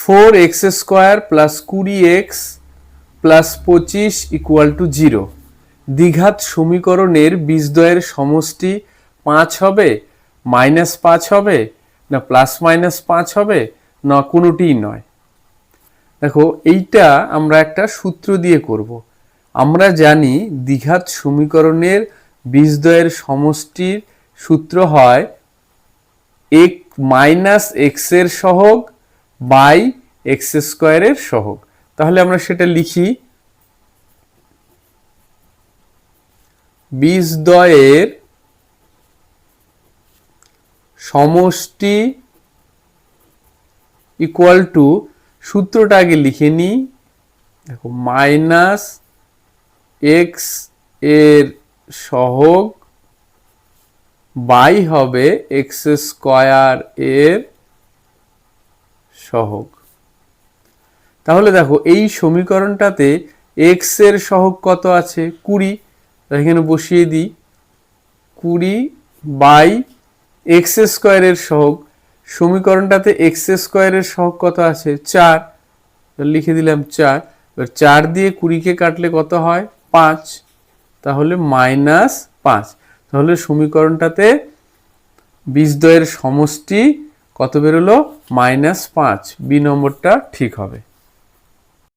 Four x square plus কুড়ি x plus পঁচিশ equal to zero. দ্বিঘাত সমীকরণের বীজদ্বয়ের সমষ্টি পাঁচ হবে, মাইনাস পাঁচ হবে, না প্লাস মাইনাস পাঁচ হবে, না কোনোটিই নয়। দেখো, এইটা আমরা একটা সূত্র দিয়ে করব। আমরা জানি দ্বিঘাত সমীকরণের বীজদ্বয়ের সমষ্টির সূত্র হয় এক মাইনাস এক্সের সহগ বাই এক্স স্কোয়ারের সহগ। তাহলে আমরা সেটা লিখি। বীজদ্বয়ের সমষ্টি ইকুয়াল টু সূত্রটা আগে লিখে নিই দেখো মাইনাস এক্সের সহগ বাই হবে এক্স স্কয়ার এর সহগ। তাহলে দেখো, এই সমীকরণটাতে এক্সের সহগ কত আছে? কুড়ি। এখানে বসিয়ে দিই। কুড়ি বাই এক্স স্কোয়ারের সহগ। সমীকরণটাতে এক্স স্কোয়ারের সহগ কত আছে? চার। লিখে দিলাম চার। এবার চার দিয়ে কুড়িকে কাটলে কত হয়? পাঁচ। তাহলে মাইনাস পাঁচ। তাহলে সমীকরণটাতে বীজদ্বয়ের সমষ্টি কত বেরোলো? মাইনাস পাঁচ। বি নম্বরটা ঠিক হবে।